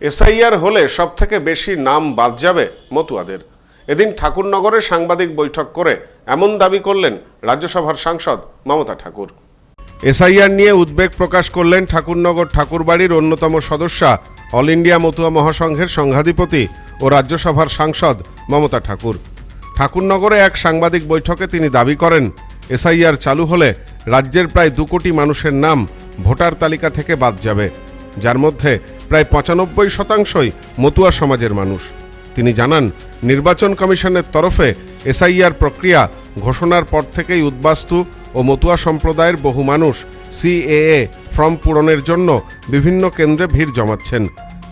SIR হলে সব থেকে বেশি নাম বাদ যাবে মতুয়াদের। এদিন ঠাকুরনগরে সাংবাদিক বৈঠক করে এমন দাবি করলেন রাজ্যসভার সাংসদ মমতা ঠাকুর। এসআইআর নিয়ে উদ্বেগ প্রকাশ করলেন ঠাকুরনগর ঠাকুরবাড়ির অন্যতম সদস্যা অল ইন্ডিয়া মতুয়া মহাসংঘের সংঘাধিপতি ও রাজ্যসভার সাংসদ মমতা ঠাকুর। ঠাকুরনগরে এক সাংবাদিক বৈঠকে তিনি দাবি করেন, এসআইআর চালু হলে রাজ্যের প্রায় দু কোটি মানুষের নাম ভোটার তালিকা থেকে বাদ যাবে। যার মধ্যে প্রায় পঁচানব্বই শতাংশই মতুয়া সমাজের মানুষ। তিনি জানান, নির্বাচন কমিশনের তরফে এসআইআর প্রক্রিয়া ঘোষণার পর থেকেই উদ্বাস্তু ও মতুয়া সম্প্রদায়ের বহু মানুষ সিএএ ফর্ম পূরণের জন্য বিভিন্ন কেন্দ্রে ভিড় জমাচ্ছেন।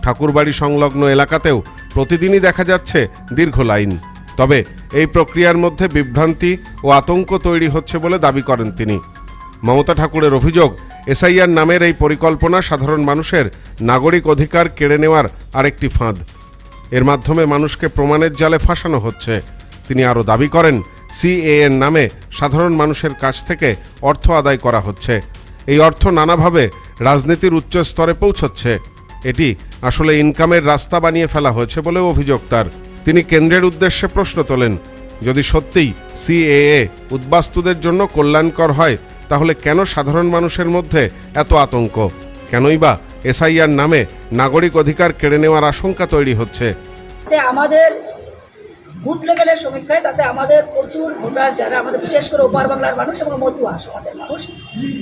ঠাকুরবাড়ি সংলগ্ন এলাকাতেও প্রতিদিনই দেখা যাচ্ছে দীর্ঘ লাইন। তবে এই প্রক্রিয়ার মধ্যে বিভ্রান্তি ও আতঙ্ক তৈরি হচ্ছে বলে দাবি করেন তিনি। মমতা ঠাকুরের অভিযোগ এসআইআর নামের এই পরিকল্পনা সাধারণ মানুষের নাগরিক অধিকার কেড়ে নেওয়ার আরেকটি ফাঁদ। এর মাধ্যমে মানুষকে প্রমাণের জালে ফাঁসানো হচ্ছে। তিনি আরও দাবি করেন সিএএর নামে সাধারণ মানুষের কাছ থেকে অর্থ আদায় করা হচ্ছে। এই অর্থ নানাভাবে রাজনীতির উচ্চ স্তরে পৌঁছচ্ছে। এটি আসলে ইনকামের রাস্তা বানিয়ে ফেলা হয়েছে বলে অভিযোগ তার। তিনি কেন্দ্রের উদ্দেশ্যে প্রশ্ন তোলেন যদি সত্যিই সিএএ উদ্বাস্তুদের জন্য কল্যাণকর হয়, তাহলে কেন সাধারণ মানুষের মধ্যে এত আতঙ্ক? কেনই বা এসআইআর নামে নাগরিক অধিকার কেড়ে নেওয়ার আশঙ্কা তৈরি হচ্ছে? আমাদের বুথ লেভেলের সমীক্ষায় তাতে আমাদের প্রচুর ভোটার যারা আমাদের বিশেষ করে ওপার বাংলার মানুষ এবং মতুয়া সমাজের মানুষ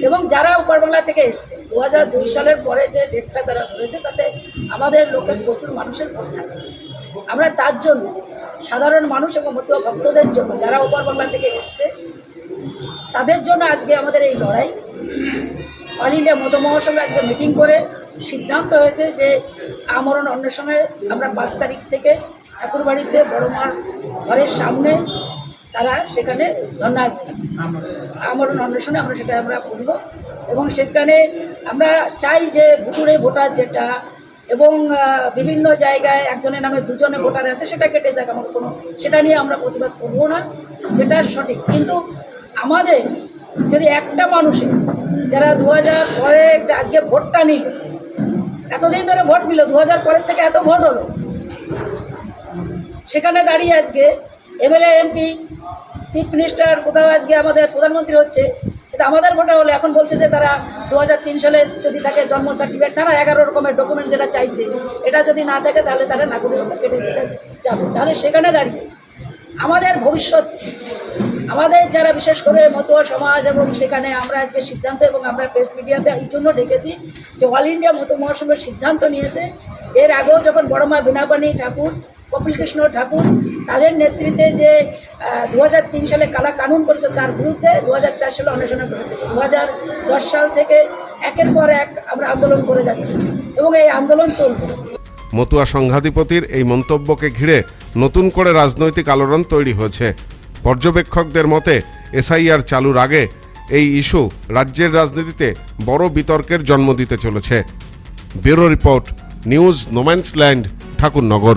এবং যারা ওপার বাংলা থেকে এসছে দু হাজার দুই সালের পরে যে ডেটটা তারা ধরেছে, তাতে আমাদের লোকের প্রচুর মানুষের ভোট থাকে। আমরা তার জন্য সাধারণ মানুষ এবং ভক্তদের জন্য, যারা ওপার বাংলা থেকে এসছে, তাদের জন্য আজকে আমাদের এই লড়াই। অল ইন্ডিয়া মতো মহাসংঘ আজকে মিটিং করে সিদ্ধান্ত হয়েছে যে আমরণ অন্বেষণে আমরা পাঁচ তারিখ থেকে ঠাকুরবাড়িতে বড় মার ঘরের সামনে তারা সেখানে ধর্না আমরণ অন্বেষণে আমরা সেটা আমরা করব এবং সেখানে আমরা চাই যে ভুতুরে ভোটার যেটা এবং বিভিন্ন জায়গায় একজনের নামে দুজনে ভোটার আছে, সেটা কেটে যাক আমাদের কোনো সেটা নিয়ে আমরা প্রতিবাদ করব না, যেটা সঠিক। কিন্তু আমাদের যদি একটা মানুষের যারা দু হাজার পরে আজকে ভোটটা নিল, এতদিন ধরে ভোট নিল দু হাজার পরের থেকে এত ভোট হলো, সেখানে দাঁড়িয়ে আজকে এমএলএ, এমপি, চিফ মিনিস্টার, কোথাও আজকে আমাদের প্রধানমন্ত্রী হচ্ছে আমাদের ভোটে হলো এখন বলছে যে তারা দু হাজার তিন সালে যদি তাকে জন্ম সার্টিফিকেট তারা এগারো রকমের ডকুমেন্ট যেটা চাইছে, এটা যদি না থাকে তাহলে তারা নাগরিকত্ব কেটে দিতে যাবে। তাহলে সেখানে দাঁড়িয়ে আমাদের ভবিষ্যৎ, আমাদের যারা বিশেষ করে মতুয়া সমাজ এবং সেখানে আমরা আজকে সিদ্ধান্ত এবং আমরা প্রেস মিডিয়াতে এই জন্য ডেকেছি যে অল ইন্ডিয়া মতো মহাসংঘের সিদ্ধান্ত নিয়েছে। এর আগেও যখন বড়মা বিনাপানি ঠাকুর কপিল কৃষ্ণ ঠাকুর, তাদের নেতৃত্বে যে দু হাজার তিন সালে কালা কানুন করেছে, তার বিরুদ্ধে দু হাজার চার সালে অন্বেষণা করেছে। দু হাজার দশ সাল থেকে একের পর এক আমরা আন্দোলন করে যাচ্ছি এবং এই আন্দোলন চলবে। মতুয়া সংঘাধিপতির এই মন্তব্যকে ঘিরে নতুন করে রাজনৈতিক আলোড়ন তৈরি হয়েছে। পর্যবেক্ষকদের মতে, এসআইআর চালুর আগে এই ইস্যু রাজ্যের রাজনীতিতে বড় বিতর্কের জন্ম দিতে চলেছে। Bureau report, news, no man's land, Thakurnagar.